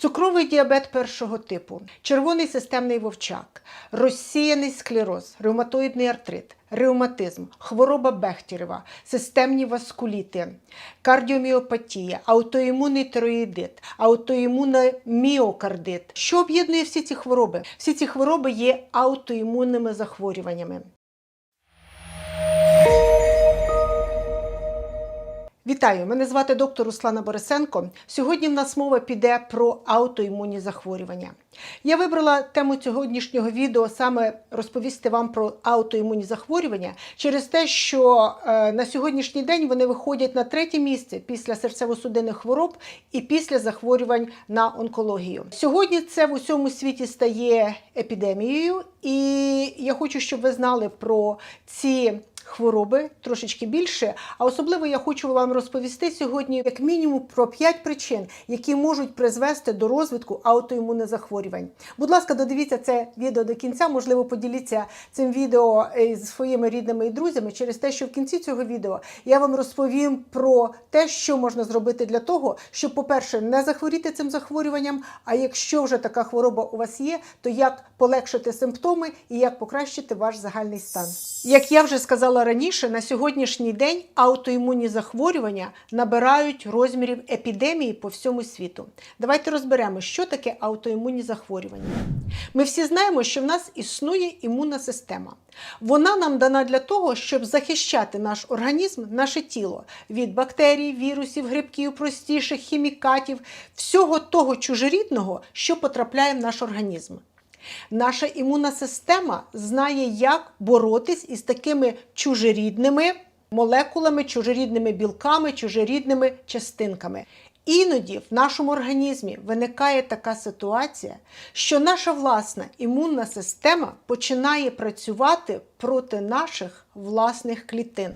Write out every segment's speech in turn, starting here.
Цукровий діабет першого типу, червоний системний вовчак, розсіяний склероз, ревматоїдний артрит, ревматизм, хвороба Бехтєрева, системні васкуліти, кардіоміопатія, аутоімунний тироїдит, аутоімунний міокардит. Що об'єднує всі ці хвороби? Всі ці хвороби є аутоімунними захворюваннями. Вітаю! Мене звати доктор Руслана Борисенко. Сьогодні в нас мова піде про аутоімунні захворювання. Я вибрала тему сьогоднішнього відео саме розповісти вам про аутоімунні захворювання через те, що е, на сьогоднішній день вони виходять на третє місце після серцево-судинних хвороб і після захворювань на онкологію. Сьогодні це в усьому світі стає епідемією, і я хочу, щоб ви знали про ці хвороби трошечки більше. А особливо я хочу вам розповісти сьогодні, як мінімум, про 5 причин, які можуть призвести до розвитку аутоімунних захворювань. Будь ласка, додивіться це відео до кінця. Можливо, поділіться цим відео зі своїми рідними і друзями через те, що в кінці цього відео я вам розповім про те, що можна зробити для того, щоб, по-перше, не захворіти цим захворюванням. А якщо вже така хвороба у вас є, то як полегшити симптоми і як покращити ваш загальний стан. Як я вже сказала раніше, на сьогоднішній день аутоімунні захворювання набирають розмірів епідемії по всьому світу. Давайте розберемо, що таке аутоімунні захворювання. Ми всі знаємо, що в нас існує імунна система. Вона нам дана для того, щоб захищати наш організм, наше тіло від бактерій, вірусів, грибків, простіших, хімікатів, всього того чужорідного, що потрапляє в наш організм. Наша імунна система знає, як боротись із такими чужорідними молекулами, чужорідними білками, чужорідними частинками. Іноді в нашому організмі виникає така ситуація, що наша власна імунна система починає працювати проти наших власних клітин.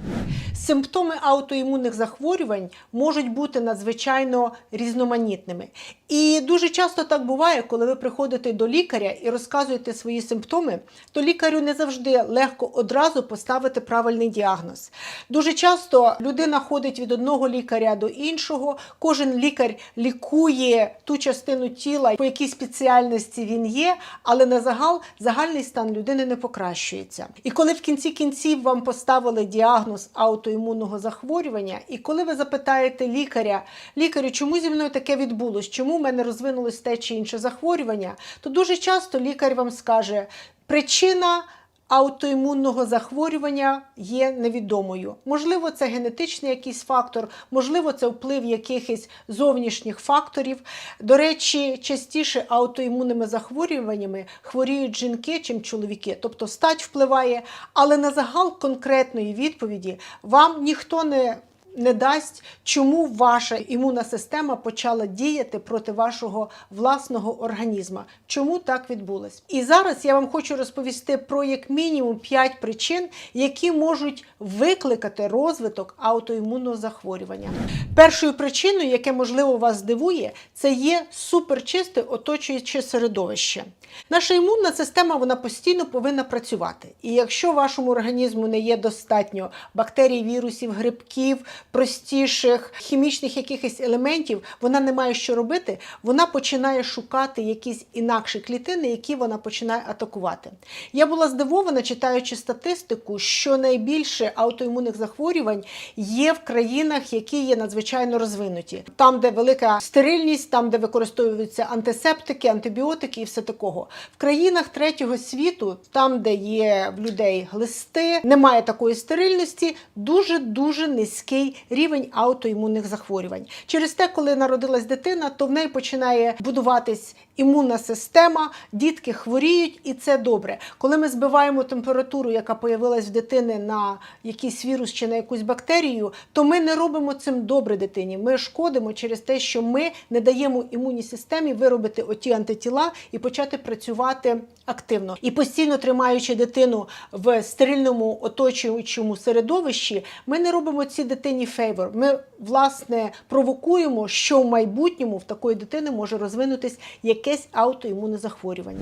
Симптоми аутоімунних захворювань можуть бути надзвичайно різноманітними. І дуже часто так буває, коли ви приходите до лікаря і розказуєте свої симптоми, то лікарю не завжди легко одразу поставити правильний діагноз. Дуже часто людина ходить від одного лікаря до іншого, кожен лікар лікує ту частину тіла, по якій спеціальності він є, але на загал загальний стан людини не покращується. І коли в кінці кінців вам поставили діагноз аутоімунного захворювання, і коли ви запитаєте лікаря, лікарю, чому зі мною таке відбулось, чому в мене розвинулось те чи інше захворювання, то дуже часто лікар вам скаже, причина. Аутоімунного захворювання є невідомою. Можливо, це генетичний якийсь фактор, можливо, це вплив якихось зовнішніх факторів. До речі, частіше аутоімунними захворюваннями хворіють жінки, чим чоловіки, тобто стать впливає, але на загал конкретної відповіді вам ніхто не не дасть, чому ваша імунна система почала діяти проти вашого власного організму. Чому так відбулось? І зараз я вам хочу розповісти про як мінімум 5 причин, які можуть викликати розвиток аутоімунного захворювання. Першою причиною, яке можливо вас здивує, це є суперчисте оточуюче середовище. Наша імунна система вона постійно повинна працювати. І якщо вашому організму не є достатньо бактерій, вірусів, грибків, простіших хімічних якихось елементів, вона не має що робити, вона починає шукати якісь інакші клітини, які вона починає атакувати. Я була здивована, читаючи статистику, що найбільше аутоімунних захворювань є в країнах, які є надзвичайно розвинуті. Там, де велика стерильність, там, де використовуються антисептики, антибіотики і все такого. В країнах третього світу, там, де є в людей глисти, немає такої стерильності, дуже дуже низький рівень аутоімунних захворювань. Через те, коли народилась дитина, то в неї починає будуватись імунна система, дітки хворіють, і це добре. Коли ми збиваємо температуру, яка появилась в дитини на якийсь вірус чи на якусь бактерію, то ми не робимо цим добре дитині. Ми шкодимо через те, що ми не даємо імунній системі виробити оті антитіла і почати працювати активно. І постійно тримаючи дитину в стерильному оточуючому середовищі, ми не робимо цій дитині destiny favor. Ми, власне, провокуємо, що в майбутньому в такої дитини може розвинутись якесь аутоімунне захворювання.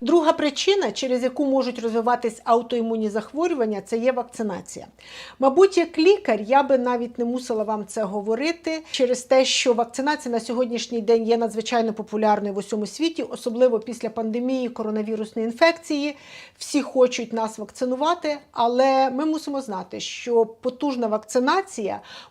Друга причина, через яку можуть розвиватись аутоімунні захворювання, це є вакцинація. Мабуть, як лікар, я би навіть не мусила вам це говорити через те, що вакцинація на сьогоднішній день є надзвичайно популярною в усьому світі, особливо після пандемії коронавірусної інфекції. Всі хочуть нас вакцинувати, але ми мусимо знати, що потужна вакцинація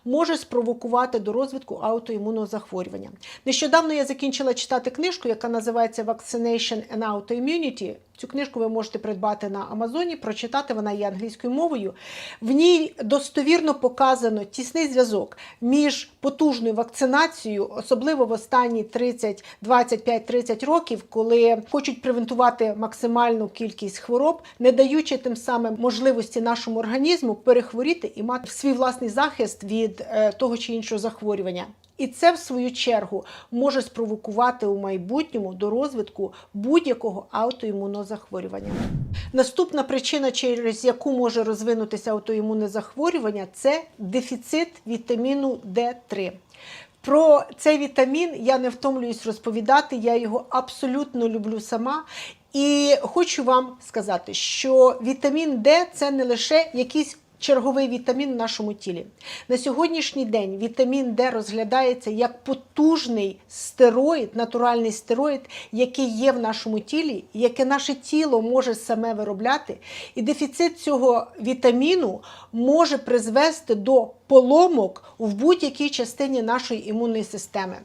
може спровокувати до розвитку аутоімунного захворювання. Нещодавно я закінчила читати книжку, яка називається Vaccination and Autoimmunity. Цю книжку ви можете придбати на Амазоні, прочитати, вона є англійською мовою. В ній достовірно показано тісний зв'язок між потужною вакцинацією, особливо в останні 30, 25-30 років, коли хочуть превентувати максимальну кількість хвороб, не даючи тим самим можливості нашому організму перехворіти і мати свій власний захист від е, того чи іншого захворювання. І це, в свою чергу, може спровокувати у майбутньому до розвитку будь-якого аутоімунного захворювання. Наступна причина, через яку може розвинутися аутоімунне захворювання, це дефіцит вітаміну D3. Про цей вітамін я не втомлююсь розповідати, я його абсолютно люблю сама. І хочу вам сказати, що вітамін D це не лише якийсь черговий вітамін в нашому тілі. На сьогоднішній день вітамін D розглядається як потужний стероїд, натуральний стероїд, який є в нашому тілі, яке наше тіло може саме виробляти. І дефіцит цього вітаміну може призвести до поломок в будь-якій частині нашої імунної системи.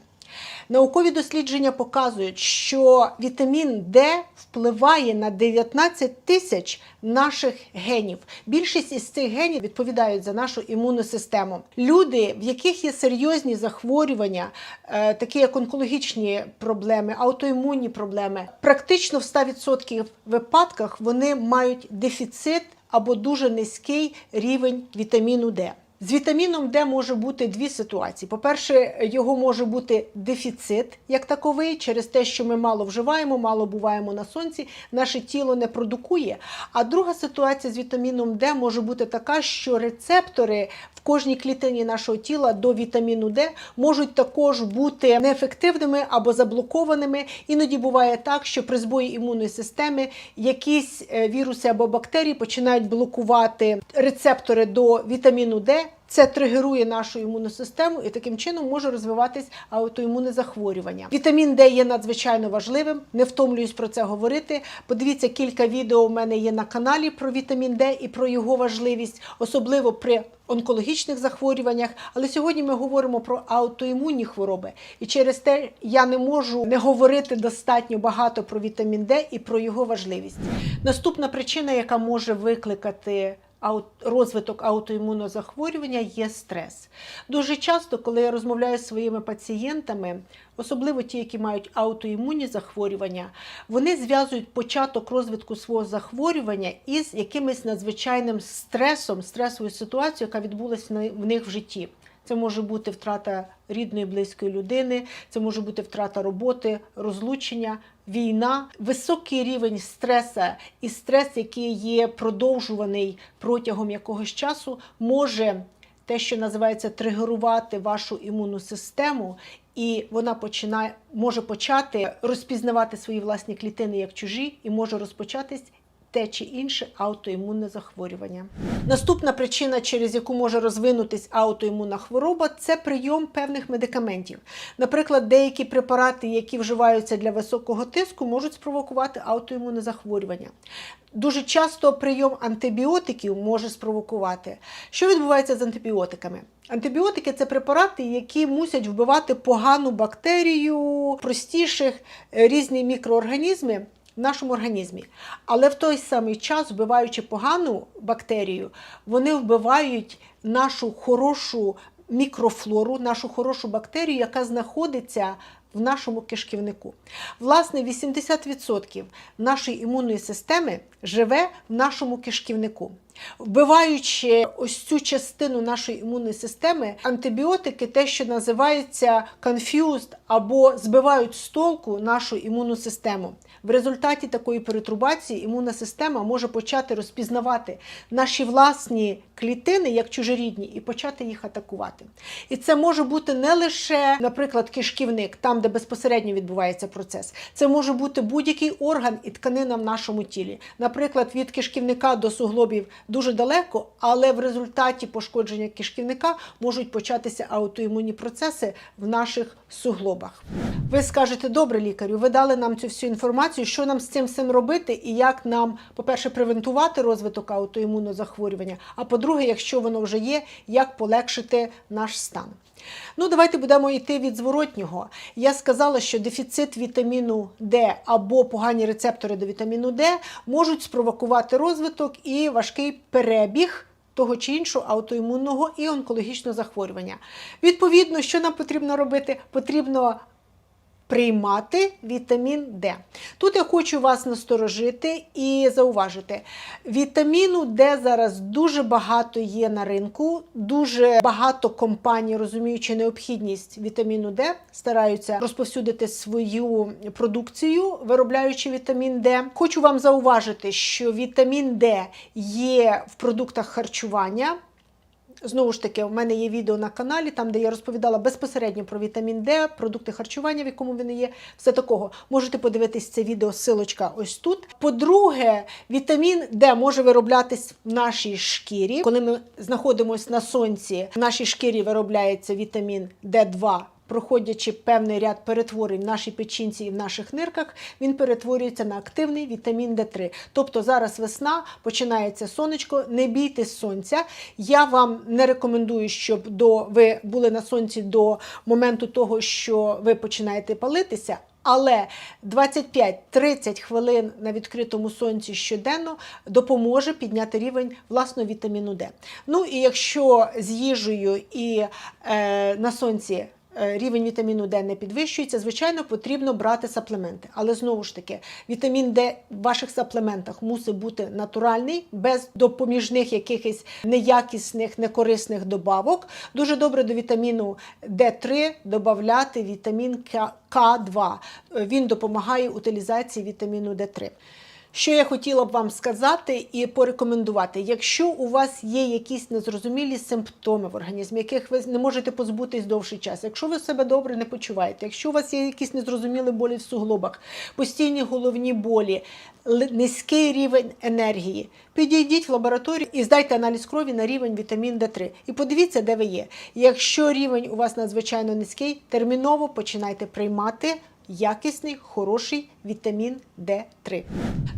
Наукові дослідження показують, що вітамін D впливає на 19 тисяч наших генів. Більшість із цих генів відповідають за нашу імунну систему. Люди, в яких є серйозні захворювання, е, такі як онкологічні проблеми, аутоімунні проблеми, практично в 100% випадках вони мають дефіцит або дуже низький рівень вітаміну D. З вітаміном Д може бути дві ситуації. По-перше, його може бути дефіцит як таковий, через те, що ми мало вживаємо, мало буваємо на сонці, наше тіло не продукує. А друга ситуація з вітаміном Д може бути така, що рецептори в кожній клітині нашого тіла до вітаміну Д можуть також бути неефективними або заблокованими. Іноді буває так, що при збої імунної системи якісь е, віруси або бактерії починають блокувати рецептори до вітаміну Д. Це тригерує нашу імунну систему і таким чином може розвиватись аутоімунне захворювання. Вітамін Д є надзвичайно важливим. Не втомлююсь про це говорити. Подивіться, кілька відео у мене є на каналі про вітамін Д і про його важливість, особливо при онкологічних захворюваннях. Але сьогодні ми говоримо про аутоімунні хвороби, і через те я не можу не говорити достатньо багато про вітамін Д і про його важливість. Наступна причина, яка може викликати розвиток аутоімунного захворювання є стрес. Дуже часто, коли я розмовляю з своїми пацієнтами, особливо ті, які мають аутоімунні захворювання, вони зв'язують початок розвитку свого захворювання із якимось надзвичайним стресом, стресовою ситуацією, яка відбулася в них в житті. Це може бути втрата рідної близької людини, це може бути втрата роботи, розлучення, війна, високий рівень стреса і стрес, який є продовжуваний протягом якогось часу, може те, що називається тригерувати вашу імунну систему. І вона починає може почати розпізнавати свої власні клітини як чужі, і може розпочатись те чи інше аутоімунне захворювання. Наступна причина, через яку може розвинутись аутоімунна хвороба, це прийом певних медикаментів. Наприклад, деякі препарати, які вживаються для високого тиску, можуть спровокувати аутоімунне захворювання. Дуже часто прийом антибіотиків може спровокувати. Що відбувається з антибіотиками? Антибіотики це препарати, які мусять вбивати погану бактерію, простіших е, різні мікроорганізми в нашому організмі. Але в той самий час, вбиваючи погану бактерію, вони вбивають нашу хорошу мікрофлору, нашу хорошу бактерію, яка знаходиться в нашому кишківнику. Власне, 80% нашої імунної системи живе в нашому кишківнику. Вбиваючи ось цю частину нашої імунної системи, антибіотики, те, що називається confused або збивають з толку нашу імунну систему. В результаті такої перетрубації імунна система може почати розпізнавати наші власні клітини як чужорідні і почати їх атакувати. І це може бути не лише, наприклад, кишківник, там, де безпосередньо відбувається процес. Це може бути будь-який орган і тканина в нашому тілі. Наприклад, від кишківника до суглобів дуже далеко, але в результаті пошкодження кишківника можуть початися аутоімунні процеси в наших суглобах. Ви скажете, добре, лікарю, ви дали нам цю всю інформацію, що нам з цим всім робити, і як нам, по-перше, превентувати розвиток аутоімунного захворювання, а по-друге, якщо воно вже є, як полегшити наш стан. Ну, давайте будемо йти від зворотнього. Я сказала, що дефіцит вітаміну Д або погані рецептори до вітаміну Д можуть спровокувати розвиток і важкий перебіг. Того чи іншого аутоімунного і онкологічного захворювання. Відповідно, що нам потрібно робити? Потрібно приймати вітамін Д. Тут я хочу вас насторожити і зауважити. Вітаміну Д зараз дуже багато є на ринку, дуже багато компаній, розуміючи необхідність вітаміну Д, стараються розповсюдити свою продукцію, виробляючи вітамін Д. Хочу вам зауважити, що вітамін Д є в продуктах харчування. Знову ж таки, у мене є відео на каналі, там, де я розповідала безпосередньо про вітамін Д, продукти харчування, в якому він є, все такого. Можете подивитись це відео, силочка ось тут. По-друге, вітамін Д може вироблятись в нашій шкірі. Коли ми знаходимося на сонці, в нашій шкірі виробляється вітамін Д2 проходячи певний ряд перетворень в нашій печінці і в наших нирках, він перетворюється на активний вітамін Д3. Тобто зараз весна, починається сонечко, не бійтесь сонця. Я вам не рекомендую, щоб до ви були на сонці до моменту того, що ви починаєте палитися. Але 25-30 хвилин на відкритому сонці щоденно допоможе підняти рівень власного вітаміну Д. Ну і якщо з їжею і е, на сонці рівень вітаміну Д не підвищується, звичайно, потрібно брати саплементи. Але знову ж таки, вітамін Д в ваших саплементах мусить бути натуральний, без допоміжних якихось неякісних, некорисних добавок. Дуже добре до вітаміну Д3 додати вітамін К. К2. Він допомагає утилізації вітаміну Д3. Що я хотіла б вам сказати і порекомендувати, якщо у вас є якісь незрозумілі симптоми в організмі, яких ви не можете позбутись довший час, якщо ви себе добре не почуваєте, якщо у вас є якісь незрозумілі болі в суглобах, постійні головні болі, низький рівень енергії, підійдіть в лабораторію і здайте аналіз крові на рівень вітамін Д3. І подивіться, де ви є. Якщо рівень у вас надзвичайно низький, терміново починайте приймати якісний, хороший вітамін Д3.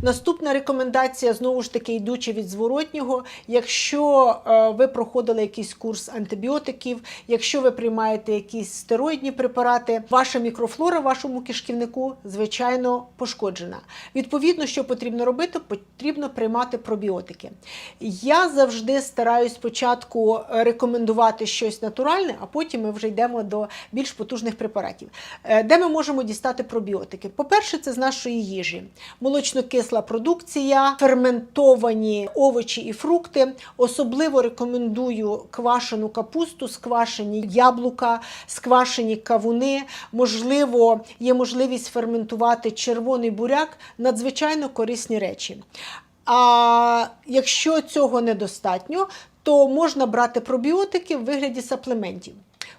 Наступна рекомендація, знову ж таки, йдучи від зворотнього, якщо е, ви проходили якийсь курс антибіотиків, якщо ви приймаєте якісь стероїдні препарати, ваша мікрофлора в вашому кишківнику, звичайно, пошкоджена. Відповідно, що потрібно робити, потрібно приймати пробіотики. Я завжди стараюсь спочатку рекомендувати щось натуральне, а потім ми вже йдемо до більш потужних препаратів. Е, Де ми можемо дістати пробіотики? По-перше, це з нашої їжі. Молочно-кисла продукція, ферментовані овочі і фрукти. Особливо рекомендую квашену капусту, сквашені яблука, сквашені кавуни. Можливо, є можливість ферментувати червоний буряк, надзвичайно корисні речі. А якщо цього недостатньо, то можна брати пробіотики в вигляді саплементів.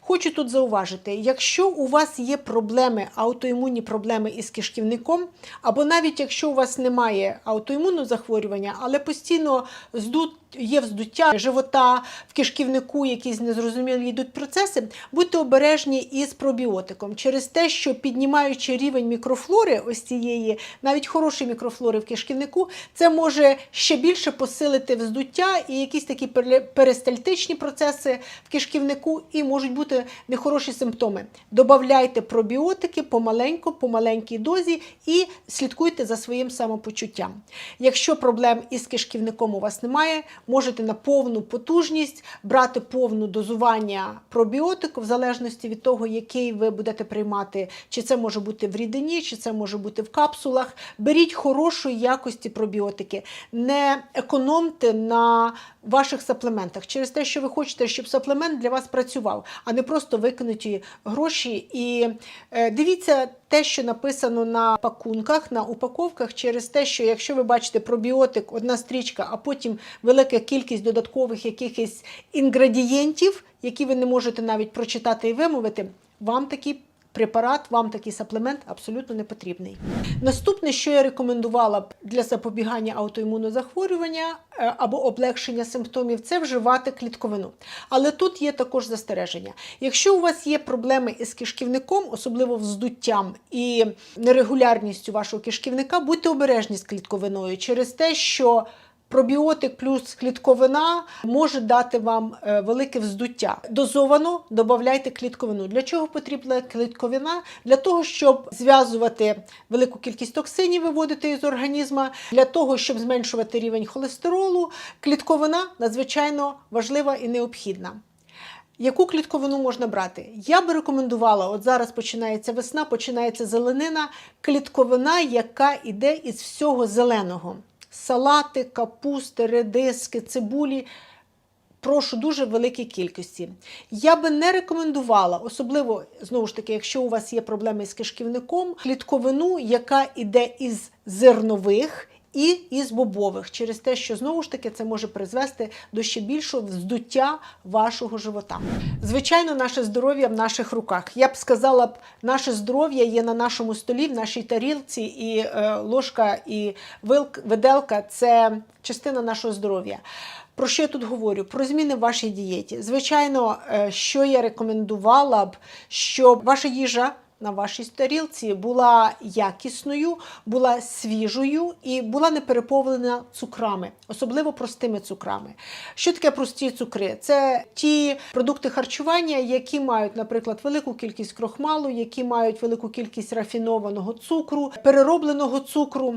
Хочу тут зауважити, якщо у вас є проблеми, аутоімунні проблеми із кишківником, або навіть якщо у вас немає аутоімунного захворювання, але постійно здут, є вздуття живота в кишківнику, якісь незрозумілі йдуть процеси, будьте обережні із пробіотиком через те, що піднімаючи рівень мікрофлори, ось цієї, навіть хорошої мікрофлори в кишківнику, це може ще більше посилити вздуття і якісь такі перистальтичні процеси в кишківнику, і можуть бути нехороші симптоми. Добавляйте пробіотики помаленьку, по маленькій дозі і слідкуйте за своїм самопочуттям. Якщо проблем із кишківником у вас немає, можете на повну потужність брати повну дозування пробіотику в залежності від того, який ви будете приймати, чи це може бути в рідині, чи це може бути в капсулах. Беріть хорошої якості пробіотики, не економте на ваших саплементах через те, що ви хочете, щоб саплемент для вас працював, а не просто викинуті гроші. І е, дивіться те, що написано на пакунках, на упаковках, через те, що якщо ви бачите пробіотик, одна стрічка, а потім велика кількість додаткових якихось інгредієнтів, які ви не можете навіть прочитати і вимовити, вам такий препарат, вам такий саплемент абсолютно не потрібний. Наступне, що я рекомендувала б для запобігання аутоімунного захворювання е, або облегшення симптомів, це вживати клітковину. Але тут є також застереження. Якщо у вас є проблеми із кишківником, особливо вздуттям і нерегулярністю вашого кишківника, будьте обережні з клітковиною через те, що Пробіотик плюс клітковина може дати вам е, велике вздуття. Дозовано додавайте клітковину. Для чого потрібна клітковина? Для того, щоб зв'язувати велику кількість токсинів, виводити із організму, для того, щоб зменшувати рівень холестеролу. Клітковина надзвичайно важлива і необхідна. Яку клітковину можна брати? Я би рекомендувала, от зараз починається весна, починається зеленина, клітковина, яка йде із всього зеленого. Салати, капусти, редиски, цибулі. Прошу дуже великій кількості. Я би не рекомендувала, особливо знову ж таки, якщо у вас є проблеми з кишківником, клітковину, яка йде із зернових і із бобових, через те, що знову ж таки це може призвести до ще більшого вздуття вашого живота. Звичайно, наше здоров'я в наших руках. Я б сказала б, наше здоров'я є на нашому столі, в нашій тарілці, і е, ложка і вилк, виделка це частина нашого здоров'я. Про що я тут говорю? Про зміни в вашій дієті. Звичайно, е, що я рекомендувала б, щоб ваша їжа на вашій тарілці була якісною, була свіжою і була не переповнена цукрами, особливо простими цукрами. Що таке прості цукри? Це ті продукти харчування, які мають, наприклад, велику кількість крохмалу, які мають велику кількість рафінованого цукру, переробленого цукру.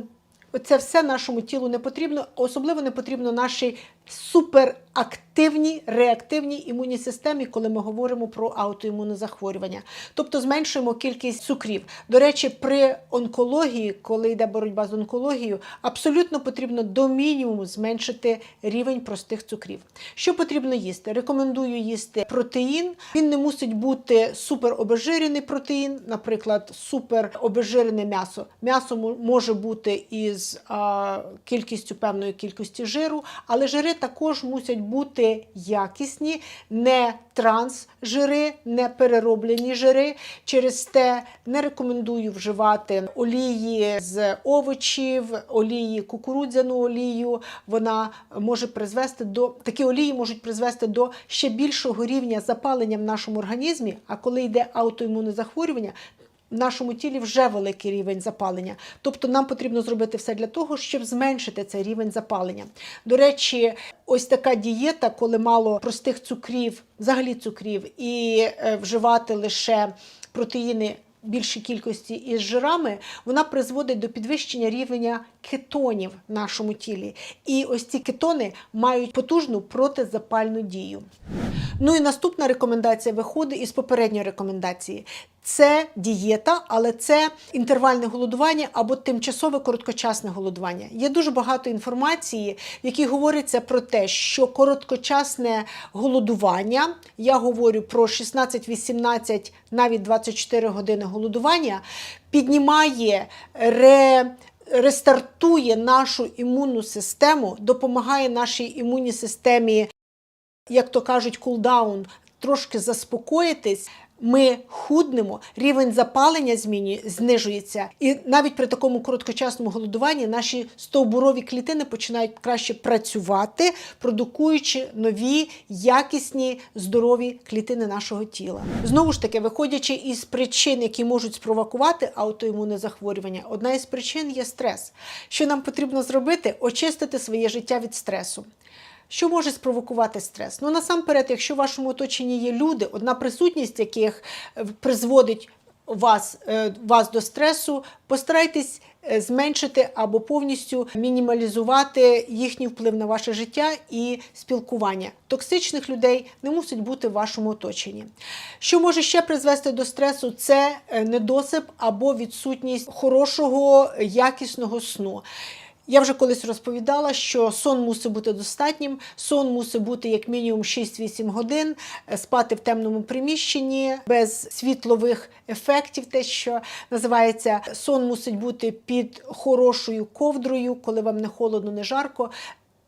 Це все нашому тілу не потрібно, особливо не потрібно нашій суперактивній реактивній імунній системі, коли ми говоримо про аутоімунне захворювання. Тобто зменшуємо кількість цукрів. До речі, при онкології, коли йде боротьба з онкологією, абсолютно потрібно до мінімуму зменшити рівень простих цукрів. Що потрібно їсти? Рекомендую їсти протеїн. Він не мусить бути суперобезжирений протеїн, наприклад, суперобезжирене м'ясо. М'ясо може бути із а, кількістю певної кількості жиру, але жири також мусять бути якісні, не трансжири, не перероблені жири. Через те не рекомендую вживати олії з овочів, олії кукурудзяну олію. Вона може призвести до такі олії можуть призвести до ще більшого рівня запалення в нашому організмі. А коли йде аутоімунне захворювання, в нашому тілі вже великий рівень запалення. Тобто нам потрібно зробити все для того, щоб зменшити цей рівень запалення. До речі, ось така дієта, коли мало простих цукрів, взагалі цукрів, і е, вживати лише протеїни. Більшій кількості із жирами, вона призводить до підвищення рівня кетонів в нашому тілі. І ось ці кетони мають потужну протизапальну дію. Ну і наступна рекомендація виходить із попередньої рекомендації. Це дієта, але це інтервальне голодування або тимчасове короткочасне голодування. Є дуже багато інформації, в якій говориться про те, що короткочасне голодування, я говорю про 16-18, навіть 24 години голодування, піднімає ре. Рестартує нашу імунну систему, допомагає нашій імунній системі, як то кажуть, кулдаун, трошки заспокоїтись. Ми худнемо, рівень запалення змінює, знижується, і навіть при такому короткочасному голодуванні наші стовбурові клітини починають краще працювати, продукуючи нові, якісні, здорові клітини нашого тіла. Знову ж таки, виходячи із причин, які можуть спровокувати аутоімунне захворювання, одна із причин є стрес. Що нам потрібно зробити? Очистити своє життя від стресу. Що може спровокувати стрес? Ну насамперед, якщо в вашому оточенні є люди, одна присутність яких е, призводить вас, е, вас до стресу, постарайтесь е, зменшити або повністю мінімалізувати їхній вплив на ваше життя і спілкування. Токсичних людей не мусить бути в вашому оточенні. Що може ще призвести до стресу, це недосип або відсутність хорошого якісного сну. Я вже колись розповідала, що сон мусить бути достатнім, сон мусить бути як мінімум 6-8 годин, е, спати в темному приміщенні без світлових ефектів, те, що називається сон мусить бути під хорошою ковдрою, коли вам не холодно, не жарко.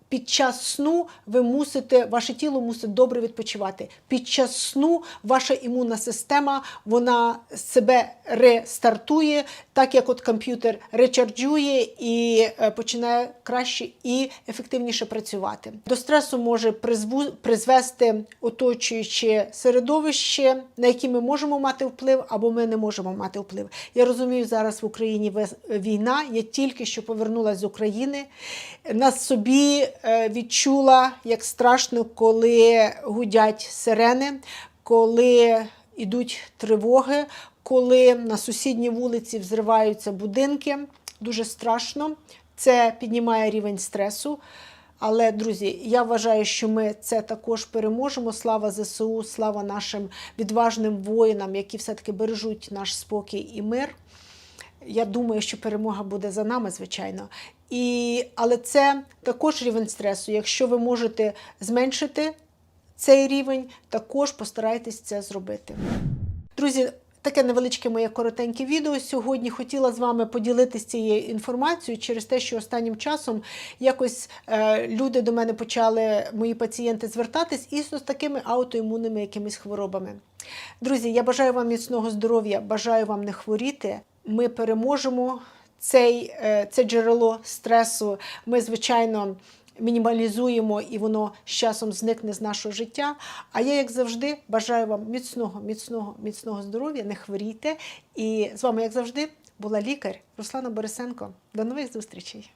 Під час сну ви мусите, ваше тіло мусить добре відпочивати. Під час сну ваша імунна система вона себе рестартує, так як от комп'ютер речарджує і е, починає краще і ефективніше працювати. До стресу може призвести оточуюче середовище, на яке ми можемо мати вплив, або ми не можемо мати вплив. Я розумію, зараз в Україні війна. Я тільки що повернулася з України. На собі відчула, як страшно, коли гудять сирени, коли йдуть тривоги, коли на сусідній вулиці взриваються будинки. Дуже страшно. Це піднімає рівень стресу. Але, друзі, я вважаю, що ми це також переможемо. Слава ЗСУ, слава нашим відважним воїнам, які все-таки бережуть наш спокій і мир. Я думаю, що перемога буде за нами, звичайно. І, але це також рівень стресу. Якщо ви можете зменшити цей рівень, також постарайтесь це зробити. Друзі, таке невеличке моє коротеньке відео сьогодні. Хотіла з вами поділитися цією інформацією через те, що останнім часом якось е, люди до мене почали, мої пацієнти, звертатись із ось такими аутоімунними якимись хворобами. Друзі, я бажаю вам міцного здоров'я, бажаю вам не хворіти. Ми переможемо цей, е, це джерело стресу. Ми, звичайно, мінімалізуємо і воно з часом зникне з нашого життя. А я, як завжди, бажаю вам міцного, міцного, міцного здоров'я, не хворійте. І з вами, як завжди, була лікар Руслана Борисенко. До нових зустрічей!